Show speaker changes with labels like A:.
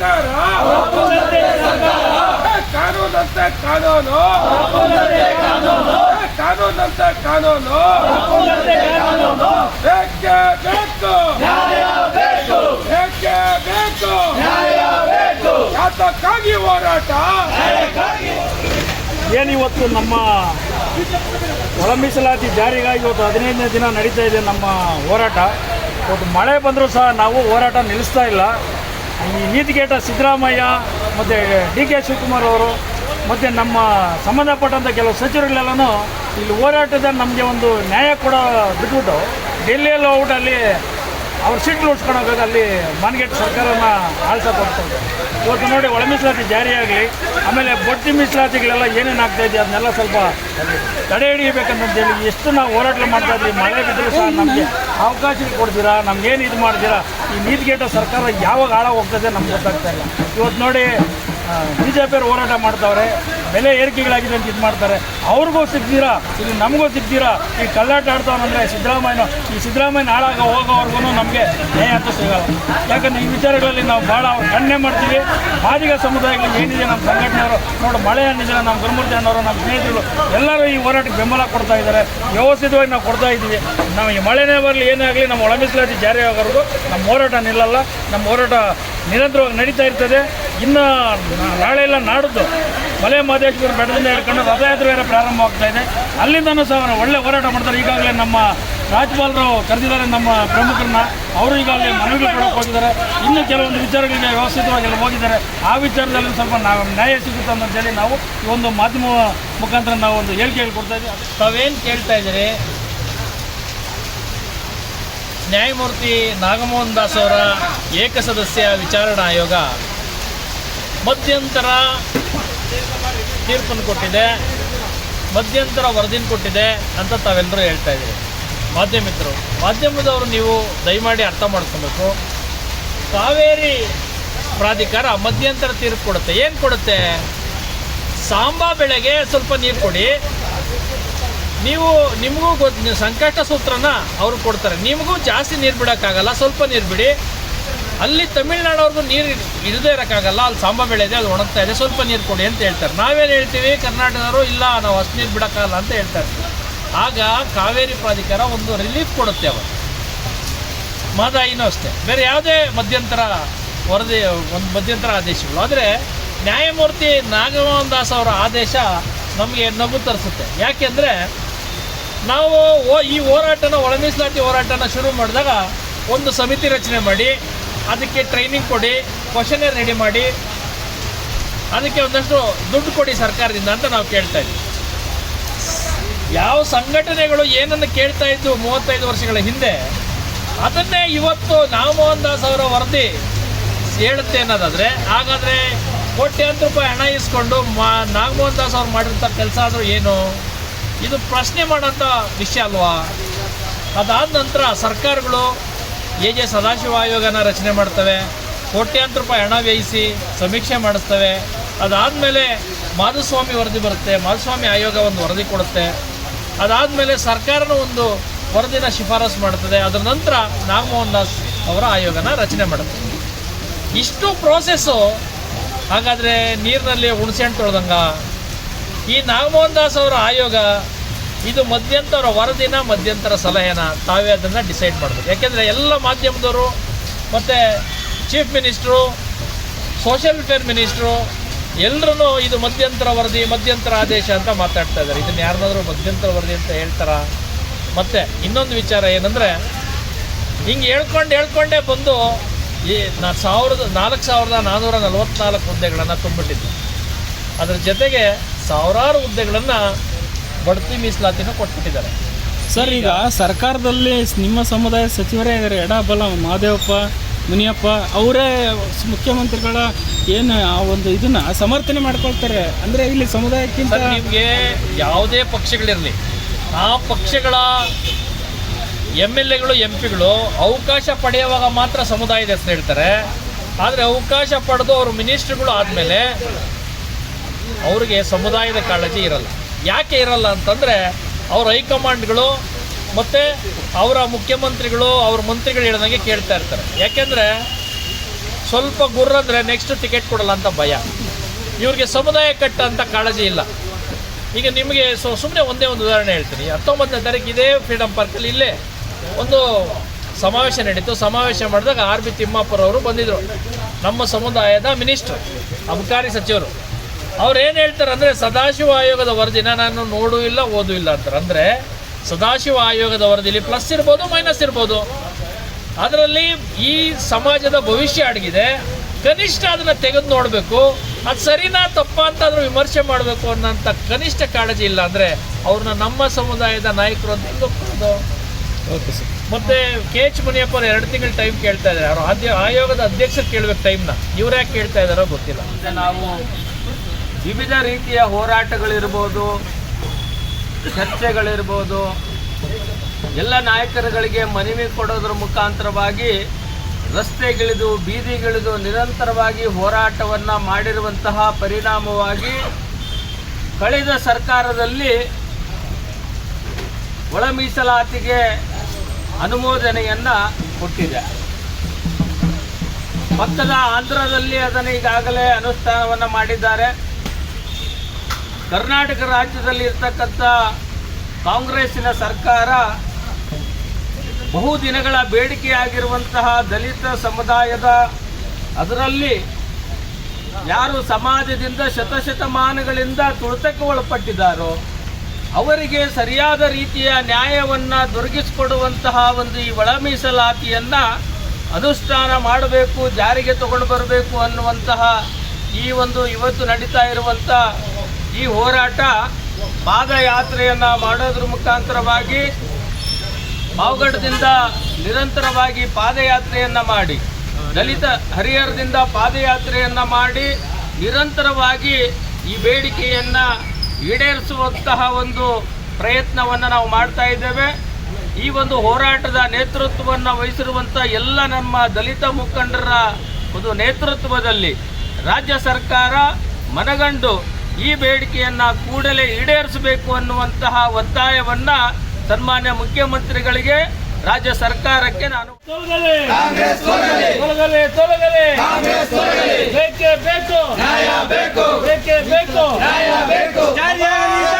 A: ಸರ್ಕಾರ. ಕಾನೂನಂತೆ ಕಾನೂನು. ಕಾನೂನಂತೆ ಕಾನೂನು. ಬೇಕೇ ಬೇಕು. ಬೇಕೇ ಬೇಕು. ಯಾತಕ್ಕಾಗಿ ಹೋರಾಟ?
B: ಏನಿವತ್ತು ನಮ್ಮ ಒಳ ಮೀಸಲಾತಿ ಜಾರಿಗಾಗಿ ಇವತ್ತು ಹದಿನೈದನೇ ದಿನ ನಡೀತಾ ಇದೆ ನಮ್ಮ ಹೋರಾಟ. ಇವತ್ತು ಮಳೆ ಬಂದರೂ ಸಹ ನಾವು ಹೋರಾಟ ನಿಲ್ಲಿಸ್ತಾ ಇಲ್ಲ. ಈ ನೀತಿಗೇಟ ಸಿದ್ದರಾಮಯ್ಯ, ಮತ್ತು ಡಿ ಕೆ ಶಿವಕುಮಾರ್ ಅವರು, ಮತ್ತು ನಮ್ಮ ಸಂಬಂಧಪಟ್ಟಂಥ ಕೆಲವು ಸಚಿವರುಗಳೆಲ್ಲನೂ ಇಲ್ಲಿ ಹೋರಾಟದ ನಮಗೆ ಒಂದು ನ್ಯಾಯ ಕೂಡ ಬಿಟ್ಬಿಟ್ಟು, ಡೆಲ್ಲಿಯಲ್ಲಿ ಹೋಗ್ಬಿಟ್ಟು ಅಲ್ಲಿ ಅವ್ರ ಸೀಟ್ ಉಳಿಸ್ಕೊಂಡು ಹೋಗೋದು ಅಲ್ಲಿ ಮಾನ್ಗೇಟ್ ಸರ್ಕಾರನ ಆಳ್ತಾ ಕೊಡ್ತಾರೆ ಇವತ್ತು ನೋಡಿ ಒಳ ಮೀಸಲಾತಿ ಜಾರಿಯಾಗಲಿ, ಆಮೇಲೆ ಬಡ್ಡಿ ಮೀಸಲಾತಿಗಳೆಲ್ಲ ಏನೇನು ಆಗ್ತಾ ಇದೆ ಅದನ್ನೆಲ್ಲ ಸ್ವಲ್ಪ ತಡೆ ಹಿಡಿಯಬೇಕಂತಂತೇಳಿ ಎಷ್ಟು ನಾವು ಹೋರಾಟ ಮಾಡ್ತಾ ಇದ್ವಿ ಮಳೆ ಬಿದ್ದರೂ ಸಹ ನಮಗೆ ಅವಕಾಶ ಕೊಡ್ತೀರಾ ನಮ್ಗೇನು ಇದು ಮಾಡ್ತೀರಾ, ಈ ನೀತಿಗೇಟ ಸರ್ಕಾರ ಯಾವಾಗ ಹಾಳಾಗಿ ಹೋಗ್ತದೆ ನಮ್ಗೆ ಗೊತ್ತಾಗ್ತಾ ಇಲ್ಲ. ಇವತ್ತು ನೋಡಿ ಬಿ ಜೆ ಪಿಯವ್ರು ಹೋರಾಟ ಮಾಡ್ತಾವ್ರೆ ಬೆಲೆ ಏರಿಕೆಗಳಾಗಿದೆ ಅಂತ ಇದು ಮಾಡ್ತಾರೆ. ಅವ್ರಿಗೂ ಸಿಗ್ತೀರಾ? ಇಲ್ಲಿ ನಮಗೂ ಸಿಗ್ತೀರಾ? ಈ ಕಲ್ಲಾಟ ಆಡ್ತಾವನಂದ್ರೆ ಸಿದ್ದರಾಮಯ್ಯನ ಈ ಸಿದ್ದರಾಮಯ್ಯ ಹಾಳಾಗ ಹೋಗೋವರೆಗೂ ನಮಗೆ ನ್ಯಾಯ ಅಂತ ಸಿಗಲ್ಲ. ಯಾಕಂದ್ರೆ ಈ ವಿಚಾರಗಳಲ್ಲಿ ನಾವು ಭಾಳ ಅವ್ರು ಮಾಡ್ತೀವಿ. ಮಾದಿಗ ಸಮುದಾಯಗಳು ಏನಿದೆ ನಮ್ಮ ಸಂಘಟನೆಯವರು? ನೋಡು ಮಳೆ ಅನ್ನಿದ್ರೆ ನಮ್ಮ ಗುರುಮೂರ್ತಿ ಅಣ್ಣವರು, ನಮ್ಮ ಸ್ನೇಹಿತರು ಎಲ್ಲರೂ ಈ ಹೋರಾಟಕ್ಕೆ ಬೆಂಬಲ ಕೊಡ್ತಾ ಇದ್ದಾರೆ. ವ್ಯವಸ್ಥಿತವಾಗಿ ನಾವು ಕೊಡ್ತಾ ಇದ್ದೀವಿ. ನಾವು ಈ ಮಳೆನೇ ಬರಲಿ, ಏನೇ ಆಗಲಿ, ನಮ್ಮ ಒಳ ಮೀಸಲಾತಿ ಜಾರಿ ನಮ್ಮ ಹೋರಾಟ ನಿಲ್ಲಲ್ಲ. ನಮ್ಮ ಹೋರಾಟ ನಿರಂತರವಾಗಿ ನಡೀತಾ ಇರ್ತದೆ. ಇನ್ನು ನಾಳೆ ಎಲ್ಲ ನಾಡಿದ್ದು ಮಲೆ ಮಹದೇಶ್ವರ ಬೆಟ್ಟದಿಂದ ಹಿಡ್ಕೊಂಡು ರಥಯಾತ್ರೆ ಬೇರೆ ಪ್ರಾರಂಭ ಇದೆ. ಅಲ್ಲಿಂದನೂ ಸಹ ಒಳ್ಳೆ ಹೋರಾಟ ಮಾಡ್ತಾರೆ. ಈಗಾಗಲೇ ನಮ್ಮ ರಾಜ್ಯಪಾಲರು ಕರೆದಿದ್ದಾರೆ, ನಮ್ಮ ಪ್ರಮುಖರನ್ನ. ಅವರು ಈಗಾಗಲೇ ಮನವಿ ಕೊಡೋಕೆ ಹೋಗಿದ್ದಾರೆ ಇನ್ನು ಕೆಲವೊಂದು ವಿಚಾರಗಳಿಗೆ ವ್ಯವಸ್ಥಿತವಾಗಿ ಎಲ್ಲ ಹೋಗಿದ್ದಾರೆ. ಆ ವಿಚಾರದಲ್ಲಿ ಸ್ವಲ್ಪ ನಾವು ನ್ಯಾಯ ಸಿಗುತ್ತೆ ಅಂತೇಳಿ ನಾವು ಈ ಒಂದು ಮಾಧ್ಯಮ ಮುಖಾಂತರ ನಾವು ಒಂದು ಹೇಳಿಕೆ ಕೊಡ್ತಾ ಇದ್ದೀವಿ.
C: ತಾವೇನು ಕೇಳ್ತಾ ಇದ್ದೀರಿ? ನ್ಯಾಯಮೂರ್ತಿ ನಾಗಮೋಹನ್ ದಾಸ್ ಅವರ ಏಕಸದಸ್ಯ ವಿಚಾರಣಾ ಆಯೋಗ. ಮಧ್ಯಂತರ ತೀರ್ಪನ್ನು ಕೊಟ್ಟಿದೆ, ಮಧ್ಯಂತರ ವರದಿನ ಕೊಟ್ಟಿದೆ ಅಂತ ತಾವೆಲ್ಲರೂ ಹೇಳ್ತಾ ಇದ್ದೀರಿ. ಮಾಧ್ಯಮಿಕರು ಮಾಧ್ಯಮದವರು ನೀವು ದಯಮಾಡಿ ಅರ್ಥ ಮಾಡ್ಕೊಬೇಕು. ಕಾವೇರಿ ಪ್ರಾಧಿಕಾರ ಮಧ್ಯಂತರ ತೀರ್ಪು ಕೊಡುತ್ತೆ. ಏನು ಕೊಡುತ್ತೆ? ಸಾಂಬಾ ಬೆಳೆಗೆ ಸ್ವಲ್ಪ ನೀರು ಕೊಡಿ. ನೀವು, ನಿಮಗೂ ಗೊತ್ತು ಸಂಕಷ್ಟ ಸೂತ್ರನ ಅವರು ಕೊಡ್ತಾರೆ. ನಿಮಗೂ ಜಾಸ್ತಿ ನೀರು ಬಿಡೋಕ್ಕಾಗಲ್ಲ, ಸ್ವಲ್ಪ ನೀರು ಬಿಡಿ. ಅಲ್ಲಿ ತಮಿಳ್ನಾಡವ್ರಿಗೂ ನೀರು ಇಡದೇ ಇರೋಕ್ಕಾಗಲ್ಲ, ಅಲ್ಲಿ ಸಾಂಬಾ ಬೆಳೆ ಇದೆ, ಅದು ಒಣಗ್ತಾ ಇದೆ, ಸ್ವಲ್ಪ ನೀರು ಕೊಡಿ ಅಂತ ಹೇಳ್ತಾರೆ. ನಾವೇನು ಹೇಳ್ತೀವಿ, ಕರ್ನಾಟಕದವರು, ಇಲ್ಲ, ನಾವು ಅಷ್ಟು ನೀರು ಬಿಡೋಕ್ಕಾಗಲ್ಲ ಅಂತ ಹೇಳ್ತಾ ಇರ್ತೀವಿ ಆಗ ಕಾವೇರಿ ಪ್ರಾಧಿಕಾರ ಒಂದು ರಿಲೀಫ್ ಕೊಡುತ್ತೆ ಅವರು. ಮಹದಾಯಿನೂ ಅಷ್ಟೇ. ಬೇರೆ ಯಾವುದೇ ಮಧ್ಯಂತರ ವರದಿ, ಒಂದು ಮಧ್ಯಂತರ ಆದೇಶಗಳು. ಆದರೆ ನ್ಯಾಯಮೂರ್ತಿ ನಾಗಮೋಹನ್ ದಾಸ್ ಅವರ ಆದೇಶ ನಮಗೆ ನಗು ತರಿಸುತ್ತೆ. ಯಾಕೆಂದರೆ ನಾವು ಈ ಹೋರಾಟನ ಒಳ ಮೀಸಲಾತಿ ಹೋರಾಟನ ಶುರು ಮಾಡಿದಾಗ ಒಂದು ಸಮಿತಿ ರಚನೆ ಮಾಡಿ ಅದಕ್ಕೆ ಟ್ರೈನಿಂಗ್ ಕೊಡಿ ಕ್ವಶನೇ ರೆಡಿ ಮಾಡಿ. ಅದಕ್ಕೆ ಒಂದಷ್ಟು ದುಡ್ಡು ಕೊಡಿ ಸರ್ಕಾರದಿಂದ ಅಂತ ನಾವು ಕೇಳ್ತಾ ಇದ್ದೀವಿ ಯಾವ ಸಂಘಟನೆಗಳು ಏನನ್ನು ಕೇಳ್ತಾ ಇದ್ದು ಮೂವತ್ತೈದು ವರ್ಷಗಳ ಹಿಂದೆ, ಅದನ್ನೇ ಇವತ್ತು ನಾಮೋಹನ್ ದಾಸ್ ಅವರ ವರದಿ ಹೇಳುತ್ತೆ ಅನ್ನೋದಾದರೆ, ಹಾಗಾದರೆ ಕೋಟ್ಯಾಂತರ ರೂಪಾಯಿ ಹಣ ಇಸ್ಕೊಂಡು ಮಾ ನಾಗಮೋಹನ್ ದಾಸ್ ಅವ್ರು ಮಾಡಿರ್ತ ಕೆಲಸ ಆದರೂ ಏನು? ಇದು ಪ್ರಶ್ನೆ ಮಾಡೋಂಥ ವಿಷಯ ಅಲ್ವಾ? ಅದಾದ ನಂತರ ಸರ್ಕಾರಗಳು ಎ ಜೆ ಸದಾಶಿವ ಆಯೋಗನ ರಚನೆ ಮಾಡ್ತವೆ, ಕೋಟ್ಯಾಂತರ ರೂಪಾಯಿ ಹಣ ವ್ಯಯಿಸಿ ಸಮೀಕ್ಷೆ ಮಾಡಿಸ್ತವೆ. ಅದಾದಮೇಲೆ ಮಾಧುಸ್ವಾಮಿ ವರದಿ ಬರುತ್ತೆ, ಮಾಧುಸ್ವಾಮಿ ಆಯೋಗ ಒಂದು ವರದಿ ಕೊಡುತ್ತೆ. ಅದಾದಮೇಲೆ ಸರ್ಕಾರನೂ ಒಂದು ವರದಿನ ಶಿಫಾರಸು ಮಾಡ್ತದೆ. ಅದರ ನಂತರ ನಾಗಮೋಹನ್ ದಾಸ್ ಅವರ ಆಯೋಗನ ರಚನೆ ಮಾಡುತ್ತೆ. ಇಷ್ಟು ಪ್ರೋಸೆಸ್ಸು ಹಾಗಾದರೆ ನೀರಿನಲ್ಲಿ ಹುಣಸೆಹಣ್ಣು ತೊಳೆದಂಗ. ಈ ನಾಗಮೋಹನ್ ದಾಸ್ ಅವರ ಆಯೋಗ ಇದು ಮಧ್ಯಂತರ ವರದಿನ, ಮಧ್ಯಂತರ ಸಲಹೆನ ತಾವೇ ಅದನ್ನು ಡಿಸೈಡ್ ಮಾಡಬೇಕು. ಯಾಕೆಂದರೆ ಎಲ್ಲ ಮಾಧ್ಯಮದವರು ಮತ್ತು chief minister social welfare minister ಎಲ್ಲರೂ ಇದು ಮಧ್ಯಂತರ ವರದಿ, ಮಧ್ಯಂತರ ಆದೇಶ ಅಂತ ಮಾತಾಡ್ತಾ ಇದ್ದಾರೆ. ಇದನ್ನು ಯಾರನ್ನಾದರೂ ಮಧ್ಯಂತರ ವರದಿ ಅಂತ ಹೇಳ್ತಾರ? ಮತ್ತು ಇನ್ನೊಂದು ವಿಚಾರ ಏನಂದರೆ, ಹಿಂಗೆ ಹೇಳ್ಕೊಂಡು ಹೇಳ್ಕೊಂಡೇ ಬಂದು ಈ ನಾ ಸಾವಿರದ, ನಾಲ್ಕು ಸಾವಿರದ ನಾನ್ನೂರ ನಲ್ವತ್ನಾಲ್ಕು ಹುದ್ದೆಗಳನ್ನು ತುಂಬಿಟ್ಟಿದ್ದೆ ಅದರ ಜೊತೆಗೆ ಸಾವಿರಾರು ಹುದ್ದೆಗಳನ್ನು ಬಡ್ತಿ ಮೀಸಲಾತಿನೂ ಕೊಟ್ಬಿಟ್ಟಿದ್ದಾರೆ.
D: ಸರ್ ಈಗ ಸರ್ಕಾರದಲ್ಲಿ ನಿಮ್ಮ ಸಮುದಾಯ ಸಚಿವರೇ ಇದ್ದಾರೆ. ಎಡಬಲ ಮಹದೇವಪ್ಪ ಮುನಿಯಪ್ಪ ಅವರೇ ಮುಖ್ಯಮಂತ್ರಿಗಳ ಏನು ಆ ಒಂದು ಇದನ್ನ ಸಮರ್ಥನೆ ಮಾಡ್ಕೊಳ್ತಾರೆ. ಅಂದರೆ ಇಲ್ಲಿ ಸಮುದಾಯಕ್ಕಿಂತ
C: ನಿಮಗೆ ಯಾವುದೇ ಪಕ್ಷಗಳಿರಲಿ ಆ ಪಕ್ಷಗಳ ಎಂ ಎಲ್ ಎಗಳು ಎಂ ಪಿಗಳು ಅವಕಾಶ ಪಡೆಯುವಾಗ ಮಾತ್ರ ಸಮುದಾಯದ ಹೆಸರು ಹೇಳ್ತಾರೆ. ಆದರೆ ಅವಕಾಶ ಪಡೆದು ಅವರು ಮಿನಿಸ್ಟ್ರುಗಳು ಆದಮೇಲೆ ಅವರಿಗೆ ಸಮುದಾಯದ ಕಾಳಜಿ ಇರಲ್ಲ. ಯಾಕೆ ಇರಲ್ಲ ಅಂತಂದರೆ ಅವ್ರ ಹೈಕಮಾಂಡ್ಗಳು ಮತ್ತು ಅವರ ಮುಖ್ಯಮಂತ್ರಿಗಳು, ಅವ್ರ ಮಂತ್ರಿಗಳು ಹೇಳ್ದಂಗೆ ಕೇಳ್ತಾ ಇರ್ತಾರೆ. ಯಾಕೆಂದರೆ ಸ್ವಲ್ಪ ಗುರ್ರಂದರೆ ನೆಕ್ಸ್ಟ್ ಟಿಕೆಟ್ ಕೊಡಲ್ಲ ಅಂತ ಭಯ. ಇವ್ರಿಗೆ ಸಮುದಾಯ ಕಟ್ಟ ಅಂತ ಕಾಳಜಿ ಇಲ್ಲ. ಈಗ ನಿಮಗೆ ಸೊ ಸುಮ್ಮನೆ ಒಂದೇ ಒಂದು ಉದಾಹರಣೆ ಹೇಳ್ತೀನಿ. ಹತ್ತೊಂಬತ್ತನೇ ತಾರೀಕು ಇದೇ ಫ್ರೀಡಮ್ ಪಾರ್ಕಲ್ಲಿ ಇಲ್ಲೇ ಒಂದು ಸಮಾವೇಶ ನಡೀತು. ಸಮಾವೇಶ ಮಾಡಿದಾಗ ಆರ್ ಬಿ ತಿಮ್ಮಾಪುರವರು ಬಂದಿದ್ದರು ನಮ್ಮ ಸಮುದಾಯದ ಮಿನಿಸ್ಟ್ರು, ಅಬಕಾರಿ ಸಚಿವರು. ಅವ್ರು ಏನು ಹೇಳ್ತಾರೆ ಅಂದರೆ ಸದಾಶಿವ ಆಯೋಗದ ವರದಿನ ನಾನು ನೋಡೂ ಇಲ್ಲ ಓದೂ ಇಲ್ಲ ಅಂತಾರೆ. ಅಂದರೆ ಸದಾಶಿವ ಆಯೋಗದ ವರದಿಲಿ ಪ್ಲಸ್ ಇರ್ಬೋದು ಮೈನಸ್ ಇರ್ಬೋದು. ಅದರಲ್ಲಿ ಈ ಸಮಾಜದ ಭವಿಷ್ಯ ಅಡಗಿದೆ. ಕನಿಷ್ಠ ಅದನ್ನು ತೆಗೆದು ನೋಡಬೇಕು. ಅದು ಸರಿನಾ ತಪ್ಪ ಅಂತ ಅದನ್ನು ವಿಮರ್ಶೆ ಮಾಡಬೇಕು ಅನ್ನೋಂಥ ಕನಿಷ್ಠ ಕಾಳಜಿ ಇಲ್ಲ ಅಂದರೆ ಅವ್ರನ್ನ ನಮ್ಮ ಸಮುದಾಯದ ನಾಯಕರು ಅಂತ ಹೆಂಗ್ ಒಪ್ಕೊಳ್ಳೋದು?
D: Okay sir.
C: ಮತ್ತೆ ಕೆ ಎಚ್ ಮುನಿಯಪ್ಪ ಅವ್ರು ಎರಡು ತಿಂಗಳು ಟೈಮ್ ಕೇಳ್ತಾ ಇದ್ದಾರೆ ಅವರು ಆದ್ಯ ಆಯೋಗದ ಅಧ್ಯಕ್ಷರು ಕೇಳಬೇಕು ಟೈಮ್ನ ಇವ್ರು ಯಾಕೆ ಕೇಳ್ತಾ ಇದ್ದಾರೋ ಗೊತ್ತಿಲ್ಲ.
E: ನಾವು ವಿವಿಧ ರೀತಿಯ ಹೋರಾಟಗಳಿರ್ಬೋದು, ಚರ್ಚೆಗಳಿರ್ಬೋದು. ಎಲ್ಲ ನಾಯಕರುಗಳಿಗೆ ಮನವಿ ಕೊಡೋದ್ರ ಮುಖಾಂತರವಾಗಿ ರಸ್ತೆಗಿಳಿದು, ಬೀದಿಗಿಳಿದು ನಿರಂತರವಾಗಿ ಹೋರಾಟವನ್ನು ಮಾಡಿರುವಂತಹ ಪರಿಣಾಮವಾಗಿ ಕಳೆದ ಸರ್ಕಾರದಲ್ಲಿ ಒಳ ಮೀಸಲಾತಿಗೆ ಅನುಮೋದನೆಯನ್ನು ಕೊಟ್ಟಿದೆ. ಪಕ್ಕದ ಆಂಧ್ರದಲ್ಲಿ ಅದನ್ನು ಈಗಾಗಲೇ ಅನುಷ್ಠಾನವನ್ನು ಮಾಡಿದ್ದಾರೆ. ಕರ್ನಾಟಕ ರಾಜ್ಯದಲ್ಲಿ ಇರ್ತಕ್ಕಂಥ ಕಾಂಗ್ರೆಸ್ಸಿನ ಸರ್ಕಾರ ಬಹು ದಿನಗಳ ಬೇಡಿಕೆಯಾಗಿರುವಂತಹ ದಲಿತ ಸಮುದಾಯದ ಅದರಲ್ಲಿ ಯಾರು ಸಮಾಜದಿಂದ ಶತಶತಮಾನಗಳಿಂದ ತುಳಿತಕ್ಕೆ ಒಳಪಟ್ಟಿದ್ದಾರೋ ಅವರಿಗೆ ಸರಿಯಾದ ರೀತಿಯ ನ್ಯಾಯವನ್ನು ದೊರಕಿಸಿಕೊಡುವಂತಹ ಒಂದು ಈ ಒಳ ಮೀಸಲಾತಿಯನ್ನು ಅನುಷ್ಠಾನ ಮಾಡಬೇಕು, ಜಾರಿಗೆ ತಗೊಂಡು ಬರಬೇಕು ಅನ್ನುವಂತಹ ಈ ಒಂದು ಇವತ್ತು ನಡೀತಾ ಇರುವಂಥ ಈ ಹೋರಾಟ ಪಾದಯಾತ್ರೆಯನ್ನು ಮಾಡೋದ್ರ ಮುಖಾಂತರವಾಗಿ ಬಾವಗಡದಿಂದ ನಿರಂತರವಾಗಿ ಪಾದಯಾತ್ರೆಯನ್ನು ಮಾಡಿ, ದಲಿತ ಹರಿಹರದಿಂದ ಪಾದಯಾತ್ರೆಯನ್ನು ಮಾಡಿ ನಿರಂತರವಾಗಿ ಈ ಬೇಡಿಕೆಯನ್ನು ಈಡೇರಿಸುವಂತಹ ಒಂದು ಪ್ರಯತ್ನವನ್ನು ನಾವು ಮಾಡ್ತಾ ಇದ್ದೇವೆ. ಈ ಒಂದು ಹೋರಾಟದ ನೇತೃತ್ವವನ್ನು ವಹಿಸಿರುವಂಥ ಎಲ್ಲ ನಮ್ಮ ದಲಿತ ಮುಖಂಡರ ಒಂದು ನೇತೃತ್ವದಲ್ಲಿ ರಾಜ್ಯ ಸರ್ಕಾರ ಮನಗಂಡು ಈ ಬೇಡಿಕೆಯನ್ನು ಕೂಡಲೇ ಈಡೇರಿಸಬೇಕು ಅನ್ನುವಂತಹ ಒತ್ತಾಯವನ್ನು ಸನ್ಮಾನ್ಯ ಮುಖ್ಯಮಂತ್ರಿಗಳಿಗೆ ರಾಜ್ಯ ಸರ್ಕಾರಕ್ಕೆ ನಾನು
C: ಬೇಕು ಬೇಕು. ತೊಲಗಲಿ ಬೇಕೇ. ಬೇಕು ನ್ಯಾಯ ಬೇಕು. ಬೇಕೇ